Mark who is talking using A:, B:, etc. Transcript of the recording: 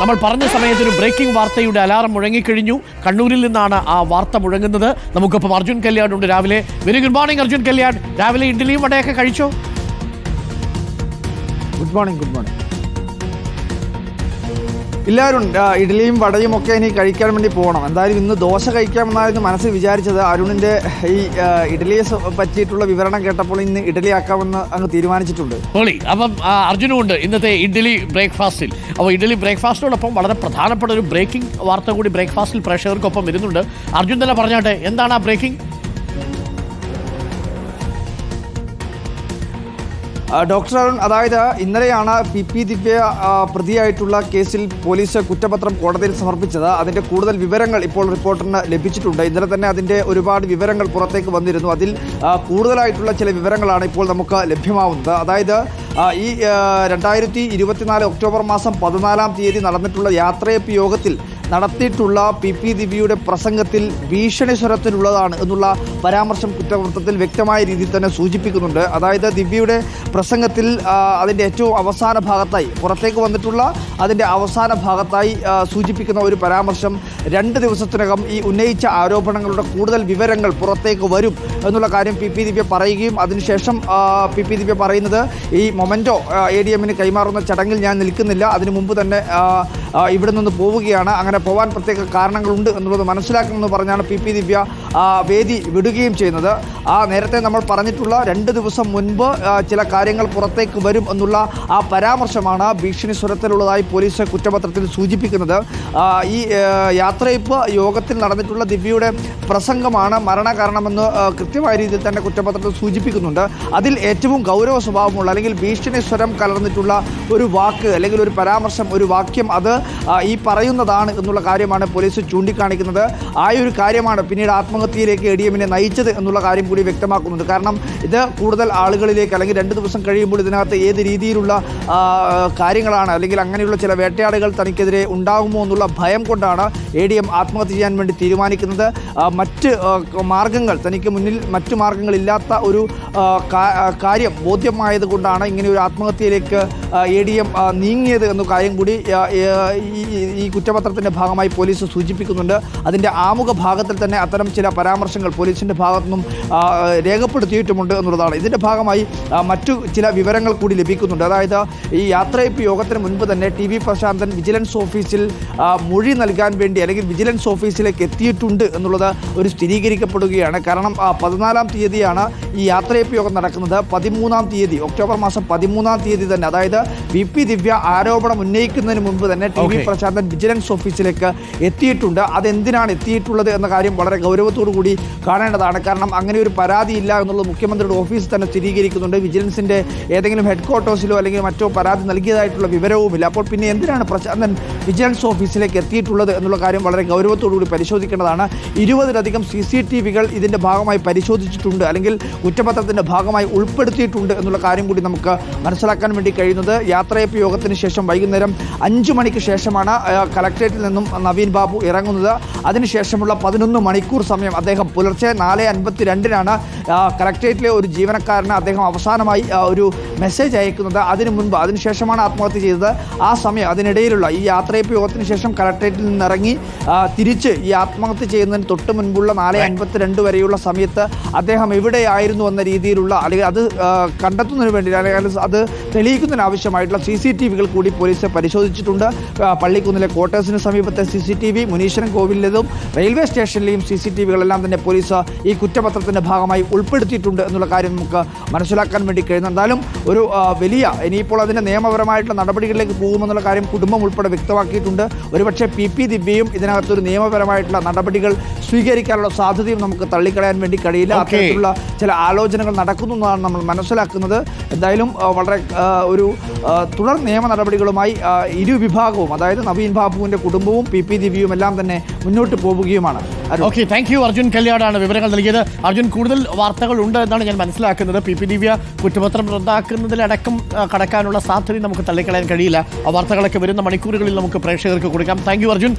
A: നമ്മൾ പറഞ്ഞ സമയത്തൊരു ബ്രേക്കിംഗ് വാർത്തയുടെ അലാറം മുഴങ്ങിക്കഴിഞ്ഞു. കണ്ണൂരിൽ നിന്നാണ് ആ വാർത്ത മുഴങ്ങുന്നത്. നമുക്കിപ്പം അർജുൻ കല്യാൺ ഉണ്ട് രാവിലെ. Very good morning Arjun Kalyan. രാവിലെ ഇഡ്ഡലിയും വടയൊക്കെ കഴിച്ചോ?
B: ഗുഡ് മോർണിംഗ് ഗുഡ് മോർണിംഗ് എല്ലാവരും ഇഡ്ഡലിയും വടയും ഒക്കെ ഇനി കഴിക്കാൻ വേണ്ടി പോകണം. എന്തായാലും ഇന്ന് ദോശ കഴിക്കാമെന്നായിരുന്നു മനസ്സിൽ വിചാരിച്ചത്. അരുണിന്റെ ഈ ഇഡ്ഡലിയെ പറ്റിയിട്ടുള്ള വിവരണം കേട്ടപ്പോൾ ഇന്ന് ഇഡ്ഡലി ആക്കാമെന്ന് അങ്ങ് തീരുമാനിച്ചിട്ടുണ്ട്.
A: പൊളി. അപ്പം ആ, അർജുനും ഉണ്ട് ഇന്നത്തെ ഇഡ്ഡലി ബ്രേക്ക്ഫാസ്റ്റിൽ. അപ്പോൾ ഇഡ്ഡലി ബ്രേക്ക്ഫാസ്റ്റിനോടൊപ്പം വളരെ പ്രധാനപ്പെട്ട ഒരു ബ്രേക്കിംഗ് വാർത്ത കൂടി ബ്രേക്ക്ഫാസ്റ്റിൽ പ്രേക്ഷകർക്കൊപ്പം വരുന്നുണ്ട്. അർജുൻ തന്നെ പറഞ്ഞാട്ടെ എന്താണ് ആ ബ്രേക്കിംഗ്?
B: ഡോക്ടർ അരുൺ അതായത് ഇന്നലെയാണ് പി പി ദിവ്യ പ്രതിയായിട്ടുള്ള കേസിൽ പോലീസ് കുറ്റപത്രം കോടതിയിൽ സമർപ്പിച്ചത്. അതിന്റെ കൂടുതൽ വിവരങ്ങൾ ഇപ്പോൾ റിപ്പോർട്ടറിന് ലഭിച്ചിട്ടുണ്ട്. ഇന്നലെ തന്നെ അതിന്റെ ഒരുപാട് വിവരങ്ങൾ പുറത്തേക്ക് വന്നിരുന്നു. അതിൽ കൂടുതലായിട്ടുള്ള ചില വിവരങ്ങളാണ് ഇപ്പോൾ നമുക്ക് ലഭ്യമാവുന്നത്. അതായത് ഈ രണ്ടായിരത്തി ഇരുപത്തിനാല് ഒക്ടോബർ മാസം പതിനാലാം തീയതി നടന്നിട്ടുള്ള യാത്രയപ്പ് യോഗത്തിൽ നടത്തിയിട്ടുള്ള പി പി ദിവ്യയുടെ പ്രസംഗത്തിൽ ഭീഷണി സ്വരത്തിലുള്ളതാണ് എന്നുള്ള പരാമർശം കുറ്റകൃത്യത്തിൽ വ്യക്തമായ രീതിയിൽ തന്നെ സൂചിപ്പിക്കുന്നുണ്ട്. അതായത് ദിവ്യയുടെ പ്രസംഗത്തിൽ അതിന്റെ ഏറ്റവും അവസാന ഭാഗത്തായി പുറത്തേക്ക് വന്നിട്ടുള്ള അതിന്റെ അവസാന ഭാഗത്തായി സൂചിപ്പിക്കുന്ന ഒരു പരാമർശം രണ്ട് ദിവസത്തിനകം ഈ ഉന്നയിച്ച ആരോപണങ്ങളുടെ കൂടുതൽ വിവരങ്ങൾ പുറത്തേക്ക് വരും എന്നുള്ള കാര്യം പി പി ദിവ്യ പറയുകയും അതിനുശേഷം പി പി ദിവ്യ പറയുന്നത് ഈ മൊമെന്റോ എ ഡി എമ്മിന് കൈമാറുന്ന ചടങ്ങിൽ ഞാൻ നിൽക്കുന്നില്ല. അതിനു മുമ്പ് തന്നെ ഇവിടെ നിന്ന് പോവുകയാണ്. അങ്ങനെ പോകാൻ പ്രത്യേക കാരണങ്ങളുണ്ട് എന്നുള്ളത് മനസ്സിലാക്കണമെന്ന് പറഞ്ഞാണ് പി പി ദിവ്യ വേദി വിടുകയും ചെയ്യുന്നത്. ആ നേരത്തെ നമ്മൾ പറഞ്ഞിട്ടുള്ള രണ്ട് ദിവസം മുൻപ് ചില കാര്യങ്ങൾ പുറത്തേക്ക് വരും എന്നുള്ള ആ പരാമർശമാണ് ഭീഷണി സ്വരത്തിലുള്ളതായി പോലീസ് കുറ്റപത്രത്തിൽ സൂചിപ്പിക്കുന്നത്. ഈ യാത്രയിപ്പ് യോഗത്തിൽ നടന്നിട്ടുള്ള ദിവ്യയുടെ പ്രസംഗമാണ് മരണകാരണമെന്ന് കൃത്യമായ രീതിയിൽ തന്നെ കുറ്റപത്രത്തിൽ സൂചിപ്പിക്കുന്നുണ്ട്. അതിൽ ഏറ്റവും ഗൗരവ സ്വഭാവമുള്ള അല്ലെങ്കിൽ ഭീഷണി സ്വരം കലർന്നിട്ടുള്ള ഒരു വാക്ക് അല്ലെങ്കിൽ ഒരു പരാമർശം ഒരു വാക്യം അത് ഈ പറയുന്നതാണ് എന്നുള്ള കാര്യമാണ് പോലീസ് ചൂണ്ടിക്കാണിക്കുന്നത്. ആ ഒരു കാര്യമാണ് പിന്നീട് ആത്മഹത്യയിലേക്ക് എ ഡി എമ്മിനെ നയിച്ചത് എന്നുള്ള കാര്യം കൂടി വ്യക്തമാക്കുന്നുണ്ട്. കാരണം ഇത് കൂടുതൽ ആളുകളിലേക്ക് അല്ലെങ്കിൽ രണ്ട് ദിവസം കഴിയുമ്പോൾ ഇതിനകത്ത് ഏത് രീതിയിലുള്ള കാര്യങ്ങളാണ് അല്ലെങ്കിൽ അങ്ങനെയുള്ള ചില വേട്ടയാടുകൾ തനിക്കെതിരെ ഉണ്ടാകുമോ എന്നുള്ള ഭയം കൊണ്ടാണ് എ ഡി എം ആത്മഹത്യ ചെയ്യാൻ വേണ്ടി തീരുമാനിക്കുന്നത്. മറ്റ് മാർഗങ്ങൾ തനിക്ക് മുന്നിൽ മറ്റു മാർഗങ്ങളില്ലാത്ത ഒരു കാര്യം ബോധ്യമായത് കൊണ്ടാണ് ഇങ്ങനെ ഒരു ആത്മഹത്യയിലേക്ക് എ ഡി എം നീങ്ങിയത് എന്ന കാര്യം കൂടി ഈ കുറ്റപത്രത്തിന്റെ ഭാഗമായി പോലീസ് സൂചിപ്പിക്കുന്നുണ്ട്. അതിന്റെ ആമുഖ ഭാഗത്തിൽ തന്നെ അത്തരം ചില പരാമർശങ്ങൾ പോലീസിന്റെ ഭാഗത്തുനിന്നും നിന്നും രേഖപ്പെടുത്തിയിട്ടുമുണ്ട് എന്നുള്ളതാണ്. ഇതിന്റെ ഭാഗമായി മറ്റു ചില വിവരങ്ങൾ കൂടി ലഭിക്കുന്നുണ്ട്. അതായത് ഈ യാത്രയപ്പ് യോഗത്തിന് മുൻപ് തന്നെ ടി വി പ്രശാന്തൻ വിജിലൻസ് ഓഫീസിൽ മൊഴി നൽകാൻ വേണ്ടി അല്ലെങ്കിൽ വിജിലൻസ് ഓഫീസിലേക്ക് എത്തിയിട്ടുണ്ട് എന്നുള്ളത് ഒരു സ്ഥിരീകരിക്കപ്പെടുകയാണ്. കാരണം പതിനാലാം തീയതിയാണ് ഈ യാത്രയപ്പ് യോഗം നടക്കുന്നത്. പതിമൂന്നാം തീയതി ഒക്ടോബർ മാസം പതിമൂന്നാം തീയതി തന്നെ. അതായത് വി പി ദിവ്യ ആരോപണം ഉന്നയിക്കുന്നതിന് മുൻപ് തന്നെ ടി വി പ്രശാന്തൻ വിജിലൻസ് ഓഫീസിലേക്ക് എത്തിയിട്ടുണ്ട്. അതെന്തിനാണ് എത്തിയിട്ടുള്ളത് എന്ന കാര്യം വളരെ ഗൗരവത്തോടു കൂടി കാണേണ്ടതാണ്. കാരണം അങ്ങനെ ഒരു പരാതി ഇല്ല എന്നുള്ളത് മുഖ്യമന്ത്രിയുടെ ഓഫീസ് തന്നെ സ്ഥിരീകരിക്കുന്നുണ്ട്. വിജിലൻസിന്റെ ഏതെങ്കിലും ഹെഡ് ക്വാർട്ടേഴ്സിലോ അല്ലെങ്കിൽ മറ്റോ പരാതി നൽകിയതായിട്ടുള്ള വിവരവുമില്ല. അപ്പോൾ പിന്നെ എന്തിനാണ് പ്രശാന്തൻ വിജിലൻസ് ഓഫീസിലേക്ക് എത്തിയിട്ടുള്ളത് എന്നുള്ള കാര്യം വളരെ ഗൗരവത്തോടു കൂടി പരിശോധിക്കേണ്ടതാണ്. ഇരുപതിലധികം സി സി ടി വികൾ ഇതിന്റെ ഭാഗമായി പരിശോധിച്ചിട്ടുണ്ട്. അല്ലെങ്കിൽ കുറ്റപത്രത്തിന്റെ ഭാഗമായി ഉൾപ്പെടുത്തിയിട്ടുണ്ട് എന്നുള്ള കാര്യം കൂടി നമുക്ക് മനസ്സിലാക്കാൻ വേണ്ടി കഴിയുന്നത്. യാത്രയപ്പ് യോഗത്തിന് ശേഷം വൈകുന്നേരം അഞ്ച് മണിക്ക് ശേഷമാണ് കലക്ട്രേറ്റിൽ നിന്നും നവീൻ ബാബു ഇറങ്ങുന്നത്. അതിനുശേഷമുള്ള പതിനൊന്ന് മണിക്കൂർ സമയം അദ്ദേഹം പുലർച്ചെ നാല് അൻപത്തി രണ്ടിനാണ് കലക്ട്രേറ്റിലെ ഒരു ജീവനക്കാരന് അദ്ദേഹം അവസാനമായി ഒരു മെസ്സേജ് അയക്കുന്നത്. അതിനു മുൻപ് അതിനുശേഷമാണ് ആത്മഹത്യ ചെയ്തത്. ആ സമയം അതിനിടയിലുള്ള ഈ യാത്രയപ്പ് യോഗത്തിന് ശേഷം കലക്ട്രേറ്റിൽ നിന്ന് ഇറങ്ങി തിരിച്ച് ഈ ആത്മഹത്യ ചെയ്യുന്നതിന് തൊട്ട് മുൻപുള്ള നാല് അൻപത്തിരണ്ട് വരെയുള്ള സമയത്ത് അദ്ദേഹം എവിടെയായിരുന്നു എന്ന രീതിയിലുള്ള അല്ലെങ്കിൽ അത് കണ്ടെത്തുന്നതിന് വേണ്ടി അല്ലെങ്കിൽ അത് തെളിയിക്കുന്നതിന് ആവശ്യമായിട്ടുള്ള സി സി ടി വികൾ കൂടി പോലീസ് പരിശോധിച്ചിട്ടുണ്ട്. പള്ളിക്കുന്നിലെ ക്വാർട്ടേഴ്സിന് സമീപത്തെ C C T V Muneeswaran കോവിലിലേതും railway സ്റ്റേഷനിലെയും സി സി ടി വികളെല്ലാം തന്നെ പോലീസ് ഈ കുറ്റപത്രത്തിന്റെ ഭാഗമായി ഉൾപ്പെടുത്തിയിട്ടുണ്ട് എന്നുള്ള കാര്യം നമുക്ക് മനസ്സിലാക്കാൻ വേണ്ടി കഴിയുന്നു. എന്തായാലും ഒരു വലിയ ഇനിയിപ്പോൾ അതിന്റെ നിയമപരമായിട്ടുള്ള നടപടികളിലേക്ക് പോകുമെന്നുള്ള കാര്യം കുടുംബം ഉൾപ്പെടെ വ്യക്തമാക്കിയിട്ടുണ്ട്. ഒരുപക്ഷെ പി പി ദിവ്യയും ഇതിനകത്തൊരു നിയമപരമായിട്ടുള്ള നടപടികൾ സ്വീകരിക്കാനുള്ള സാധ്യതയും നമുക്ക് തള്ളിക്കളയാൻ വേണ്ടി കഴിയില്ല. അത്തരത്തിലുള്ള ചില ആലോചനകൾ നടക്കുന്നു എന്നാണ് നമ്മൾ മനസ്സിലാക്കുന്നത്. എന്തായാലും വളരെ ഒരു തുടർ നിയമ നടപടികളുമായി ആ, വിഭാഗവും അതായത് നവീൻ ബാബുവിന്റെ കുടുംബവും പി പി ദിവ്യയും എല്ലാം തന്നെ മുന്നോട്ട് പോവുകയുമാണ്.
A: ഓക്കെ താങ്ക് യു അർജുൻ കല്യാടാണ് വിവരങ്ങൾ നൽകിയത്. അർജുൻ കൂടുതൽ വാർത്തകൾ ഉണ്ട് എന്നാണ് ഞാൻ മനസ്സിലാക്കുന്നത്. പി പി ദിവ്യ കുറ്റപത്രം റദ്ദാക്കുന്നതിലടക്കം കടക്കാനുള്ള സാധ്യത നമുക്ക് തള്ളിക്കളയാൻ കഴിയില്ല. ആ വാർത്തകളൊക്കെ വരുന്ന മണിക്കൂറുകളിൽ നമുക്ക് പ്രേക്ഷകർക്ക് കൊടുക്കാം. താങ്ക് അർജുൻ.